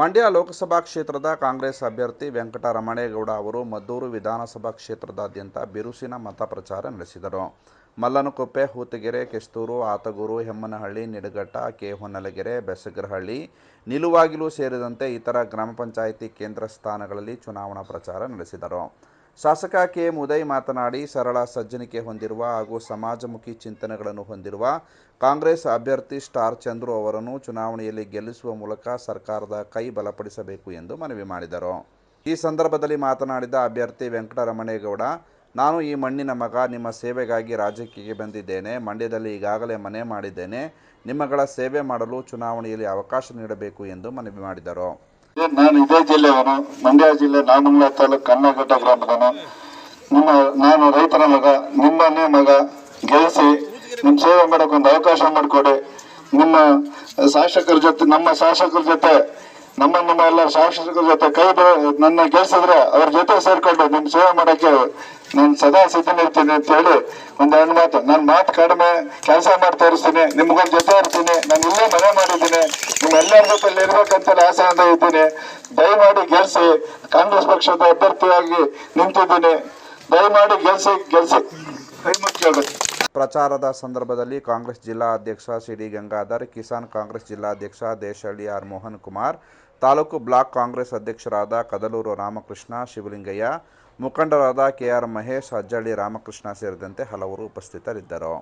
ಮಂಡ್ಯ ಲೋಕಸಭಾ ಕ್ಷೇತ್ರದ ಕಾಂಗ್ರೆಸ್ ಅಭ್ಯರ್ಥಿ ವೆಂಕಟರಮಣೇಗೌಡ ಅವರು ಮದ್ದೂರು ವಿಧಾನಸಭಾ ಕ್ಷೇತ್ರದಾದ್ಯಂತ ಬಿರುಸಿನ ಮತ ಪ್ರಚಾರ ನಡೆಸಿದರು. ಮಲ್ಲನಕೊಪ್ಪೆ, ಹೂತಗೆರೆ, ಕೆಸ್ತೂರು, ಆತಗೂರು, ಹೆಮ್ಮನಹಳ್ಳಿ ನಿಡಘಟ್ಟ ಕೆಹೊನ್ನಲಗೆರೆ, ಬೆಸಗರಹಳ್ಳಿ, ನಿಲುವಾಗಿಲು ಸೇರಿದಂತೆ ಇತರ ಗ್ರಾಮ ಪಂಚಾಯಿತಿ ಕೇಂದ್ರ ಸ್ಥಾನಗಳಲ್ಲಿ ಚುನಾವಣಾ ಪ್ರಚಾರ ನಡೆಸಿದರು. ಶಾಸಕ ಕೆ ಉದಯ್ ಮಾತನಾಡಿ, ಸರಳ ಸಜ್ಜನಿಕೆ ಹೊಂದಿರುವ ಹಾಗೂ ಸಮಾಜಮುಖಿ ಚಿಂತನೆಗಳನ್ನು ಹೊಂದಿರುವ ಕಾಂಗ್ರೆಸ್ ಅಭ್ಯರ್ಥಿ ಸ್ಟಾರ್ ಚಂದ್ರು ಅವರನ್ನು ಚುನಾವಣೆಯಲ್ಲಿ ಗೆಲ್ಲಿಸುವ ಮೂಲಕ ಸರ್ಕಾರದ ಕೈ ಬಲಪಡಿಸಬೇಕು ಎಂದು ಮನವಿ ಮಾಡಿದರು. ಈ ಸಂದರ್ಭದಲ್ಲಿ ಮಾತನಾಡಿದ ಅಭ್ಯರ್ಥಿ ವೆಂಕಟರಮಣೇಗೌಡ, ನಾನು ಈ ಮಣ್ಣಿನ ಮಗ, ನಿಮ್ಮ ಸೇವೆಗಾಗಿ ರಾಜಕೀಯಕ್ಕೆ ಬಂದಿದ್ದೇನೆ. ಮಂಡ್ಯದಲ್ಲಿ ಈಗಾಗಲೇ ಮನೆ ಮಾಡಿದ್ದೇನೆ. ನಿಮ್ಮಗಳ ಸೇವೆ ಮಾಡಲು ಚುನಾವಣೆಯಲ್ಲಿ ಅವಕಾಶ ನೀಡಬೇಕು ಎಂದು ಮನವಿ ಮಾಡಿದರು. ನಾನು ಇದೇ ಜಿಲ್ಲೆಯವನು? ಮಂಡ್ಯ ಜಿಲ್ಲೆ ನಾಮಂಗಲ ತಾಲೂಕು ಕನ್ನಘಟ್ಟ ಗ್ರಾಮದವನು. ನಿಮ್ಮ, ನಾನು ರೈತನ ಮಗ, ನಿಮ್ಮನ್ನೇ ಮಗ ಗೆಲ್ಲಿಸಿ ನಿಮ್ ಸೇವೆ ಮಾಡಕ್ ಒಂದು ಅವಕಾಶ ಮಾಡಿಕೊಡಿ. ನಿಮ್ಮ ಶಾಸಕರ ಜೊತೆ, ನಮ್ಮ ಶಾಸಕರ ಜೊತೆ ನಮ್ಮ ನಮ್ಮ ಎಲ್ಲ ಶಾಸಕರ ಜೊತೆ ಕೈ ನನ್ನ ಗೆಲ್ಸಿದ್ರೆ ಅವ್ರ ಜೊತೆ ಸೇರ್ಕೊಂಡು ನಿಮ್ ಸೇವೆ ಮಾಡಕ್ಕೆ ನಾನು ಸದಾ ಸಿದ್ಧನಿರ್ತೀನಿ ಅಂತ ಹೇಳಿ ಒಂದು ಎರಡು ಮಾತು. ನನ್ನ ಮಾತು ಕಡಿಮೆ, ಕೆಲಸ ಮಾಡಿ ತೋರಿಸ್ತೀನಿ, ನಿಮ್ಗೊಂದು ಜೊತೆ ಇರ್ತೀನಿ, ನಾನು ಇಲ್ಲೇ ಮನೆ ಮಾಡಿದ್ದೀನಿ. ನಿಮ್ ಎಲ್ಲರ ಜೊತೆ ಇರ್ಬೇಕಂತ ಆಸೆಯಿಂದ ಇದ್ದೀನಿ. ದಯಮಾಡಿ ಗೆಲ್ಸಿ. ಕಾಂಗ್ರೆಸ್ ಪಕ್ಷದ ಅಭ್ಯರ್ಥಿಯಾಗಿ ನಿಂತಿದ್ದೀನಿ. ದಯಮಾಡಿ ಗೆಲ್ಸಿ ಗೆಲ್ಸಿ. ಪ್ರಚಾರದ ಸಂದರ್ಭದಲ್ಲಿ ಕಾಂಗ್ರೆಸ್ ಜಿಲ್ಲಾ ಅಧ್ಯಕ್ಷ ಸಿಡಿ ಗಂಗಾಧರ್, ಕಿಸಾನ್ ಕಾಂಗ್ರೆಸ್ ಜಿಲ್ಲಾಧ್ಯಕ್ಷ ದೇಶಹಳ್ಳಿ ಆರ್ ಮೋಹನ್ ಕುಮಾರ್, ತಾಲೂಕು ಬ್ಲಾಕ್ ಕಾಂಗ್ರೆಸ್ ಅಧ್ಯಕ್ಷರಾದ ಕದಲೂರು ರಾಮಕೃಷ್ಣ ಶಿವಲಿಂಗಯ್ಯ, ಮುಖಂಡರಾದ ಕೆಆರ್ ಮಹೇಶ್, ಅಜ್ಜಳ್ಳಿ ರಾಮಕೃಷ್ಣ ಸೇರಿದಂತೆ ಹಲವರು ಉಪಸ್ಥಿತರಿದ್ದರು.